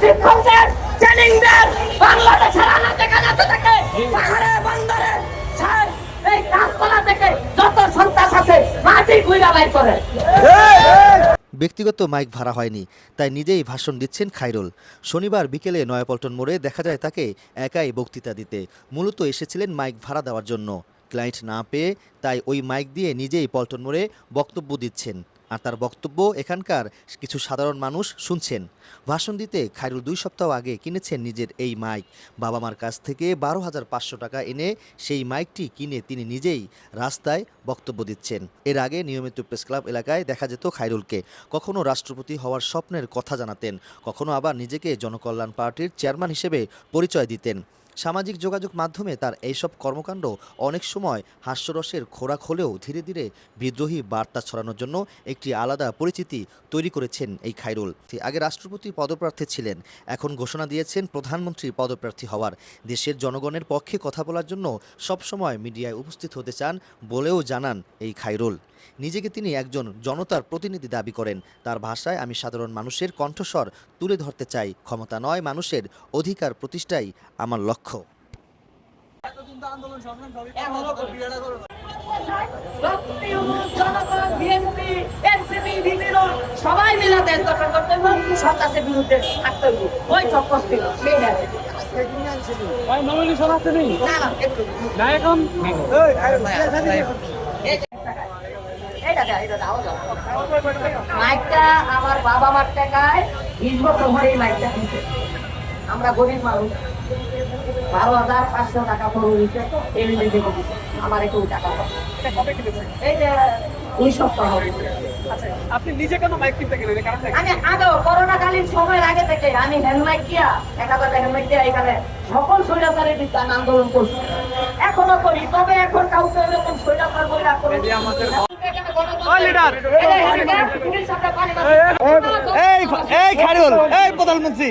প্রশিক্ষণ দেন ট্রেনিং দেন। বাংলাদেশের থেকে পাহাড়ে বন্দরে এই গাছপালা থেকে যত সন্ত্রাস আছে, মাটি করে। ব্যক্তিগত মাইক ভাড়া হয়নি, তাই নিজেই ভাষণ দিচ্ছেন খাইরুল শনিবার বিকেলে নয়াপল্টন মোড়ে দেখা যায় তাকে একাই বক্তৃতা দিতে। মূলত এসেছিলেন মাইক ভাড়া দেওয়ার জন্য। ক্লায়েন্ট না পেয়ে তাই ওই মাইক দিয়ে নিজেই পল্টন মোড়ে বক্তব্য দিচ্ছেন। আর তার বক্তব্য এখানকার কিছু সাধারণ মানুষ শুনছেন। ভাষণ দিতে খাইরুল দুই সপ্তাহ আগে কিনেছেন নিজের এই মাইক। বাবা মার কাছ থেকে বারো হাজার পাঁচশো টাকা এনে সেই মাইকটি কিনে তিনি নিজেই রাস্তায় বক্তব্য দিচ্ছেন। এর আগে নিয়মিত প্রেস ক্লাব এলাকায় দেখা যেত খাইরুলকে কখনো রাষ্ট্রপতি হওয়ার স্বপ্নের কথা জানাতেন, কখনো আবার নিজেকে জনকল্যাণ পার্টির চেয়ারম্যান হিসেবে পরিচয় দিতেন। সামাজিক যোগাযোগ মাধ্যমে তার এইসব কর্মকাণ্ড অনেক সময় হাস্যরসের খোরাক হলেও ধীরে ধীরে বিদ্রোহী বার্তা ছড়ানোর জন্য একটি আলাদা পরিচিতি তৈরি করেছেন এই খাইরুল। আগে রাষ্ট্রপতি পদপ্রার্থী ছিলেন, এখন ঘোষণা দিয়েছেন প্রধানমন্ত্রী পদপ্রার্থী হওয়ার। দেশের জনগণের পক্ষে কথা বলার জন্য সবসময় মিডিয়ায় উপস্থিত হতে চান বলেও জানান এই খাইরুল। নিজেকে তিনি একজন জনতার প্রতিনিধি দাবি করেন। তার ভাষায় আমি সাধারণ মানুষের কণ্ঠস্বর তুলে ধরতে চাই। ক্ষমতা নয় মানুষের অধিকার প্রতিষ্ঠাই আমার লক্ষ্য। দাও। মাইকটা আমার বাবা মার টাকায় বিশ আমরা গরিব মানুষ বারো হাজার পাঁচশো টাকা এমনি দেবো আমার একটু টাকা দুই সপ্তাহ হবে। আচ্ছা আপনি নিজে কেন মাইক কিনতে গেলেন? এই আমি আগেও করোনাকালীন সময়ের আগে থেকে আমি হেলমেট দিয়া এক হাজার হেলমেট দিয়া এখানে সকল আন্দোলন করছি। এখনও করি তবে এখন কাউকে এরকম স্বৈরাচার বলে করে এই যে আমাদের- ওই লিডার। এই এই খারুল এই প্রধানমন্ত্রী।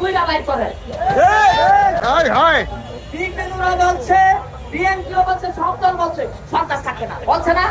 বাইর করে বিএনপিরা বলছে সব দল বলছে সন্ত্রাস থাকে না। বলছে না?